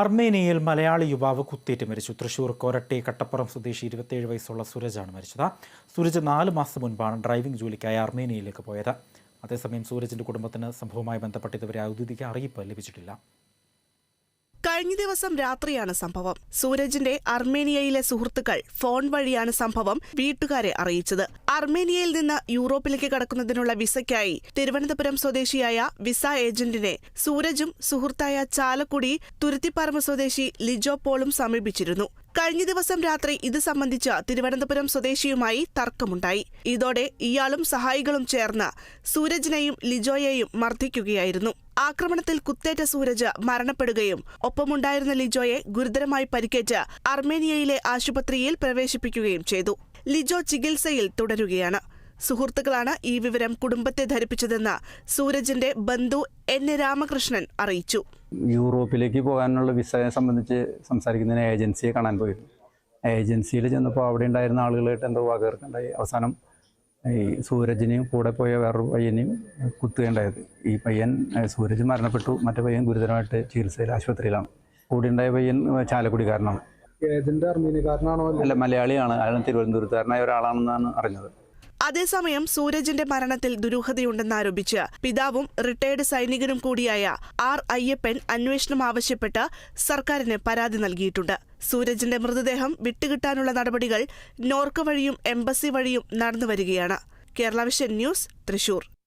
അർമേനിയയിൽ മലയാളി യുവാവ് കുത്തേറ്റ് മരിച്ചു. തൃശൂർ കൊരട്ടി കട്ടപ്പുറം സ്വദേശി ഇരുപത്തിയേഴ് വയസ്സുള്ള സൂരജാണ് മരിച്ചത്. സൂരജ് നാല് മാസം മുൻപാണ് ഡ്രൈവിംഗ് ജോലിക്കായി അർമേനിയയിലേക്ക് പോയത്. അതേസമയം സൂരജിന്റെ കുടുംബത്തിന് സംഭവവുമായി ബന്ധപ്പെട്ട് ഇതുവരെ ഔദ്യോഗിക അറിയിപ്പ് ലഭിച്ചിട്ടില്ല. കഴിഞ്ഞ ദിവസം രാത്രിയാണ് സംഭവം. സൂരജിന്റെ അർമേനിയയിലെ സുഹൃത്തുക്കൾ ഫോൺ വഴിയാണ് സംഭവം വീട്ടുകാരെ അറിയിച്ചത്. അർമേനിയയിൽ നിന്ന് യൂറോപ്പിലേക്ക് കടക്കുന്നതിനുള്ള വിസയ്ക്കായി തിരുവനന്തപുരം സ്വദേശിയായ വിസ ഏജന്റിനെ സൂരജും സുഹൃത്തായ ചാലക്കുടി തുരുത്തിപ്പറമ്പ് സ്വദേശി ലിജോ പോളും സമീപിച്ചിരുന്നു. കഴിഞ്ഞ ദിവസം രാത്രി ഇത് സംബന്ധിച്ച് തിരുവനന്തപുരം സ്വദേശിയുമായി തർക്കമുണ്ടായി. ഇതോടെ ഇയാളും സഹായികളും ചേർന്ന് സൂരജിനെയും ലിജോയെയും മർദ്ദിക്കുകയായിരുന്നു. ആക്രമണത്തിൽ കുത്തേറ്റ സൂരജ് മരണപ്പെടുകയും ഒപ്പമുണ്ടായിരുന്ന ലിജോയെ ഗുരുതരമായി പരിക്കേറ്റ് അർമേനിയയിലെ ആശുപത്രിയിൽ പ്രവേശിപ്പിക്കുകയും ചെയ്തു. ലിജോ ചികിത്സയിൽ തുടരുകയാണ്. സുഹൃത്തുക്കളാണ് ഈ വിവരം കുടുംബത്തെ ധരിപ്പിച്ചതെന്ന് സൂരജിന്റെ ബന്ധു എൻ. രാമകൃഷ്ണൻ അറിയിച്ചു. യൂറോപ്പിലേക്ക് പോകാനുള്ള വിസയെ സംബന്ധിച്ച് സംസാരിക്കുന്നതിന് ഏജൻസിയെ കാണാൻ പോയിരുന്നു. ഏജൻസിയിൽ ചെന്നപ്പോൾ അവിടെ ഉണ്ടായിരുന്ന ആളുകളായിട്ട് എന്തോ വകർക്കുണ്ടായി അവസാനം ഈ സൂരജിനെയും കൂടെ പോയ വേറൊരു പയ്യനെയും കുത്തുകയുണ്ടായത്. ഈ പയ്യൻ സൂരജ് മരണപ്പെട്ടു. മറ്റേ പയ്യൻ ഗുരുതരമായിട്ട് ചികിത്സയിൽ ആശുപത്രിയിലാണ്. കൂടെ ഉണ്ടായ പയ്യൻ ചാലക്കുടിക്കാരനാണ് ഏജന്റ് അല്ല? അല്ല മലയാളിയാണ്. അയാൾ തിരുവനന്തപുരത്തുകാരനായ ഒരാളാണെന്നാണ് അറിഞ്ഞത്. അതേസമയം സൂരജിന്റെ മരണത്തിൽ ദുരൂഹതയുണ്ടെന്നാരോപിച്ച് പിതാവും റിട്ടയർഡ് സൈനികനും കൂടിയായ ആർ അയ്യപ്പൻ അന്വേഷണം ആവശ്യപ്പെട്ട് സർക്കാരിന് പരാതി നൽകിയിട്ടുണ്ട്. സൂരജിന്റെ മൃതദേഹം വിട്ടുകിട്ടാനുള്ള നടപടികൾ നോർക്ക വഴിയും എംബസി വഴിയും നടന്നുവരികയാണ്. Kerala vision news Thrissur.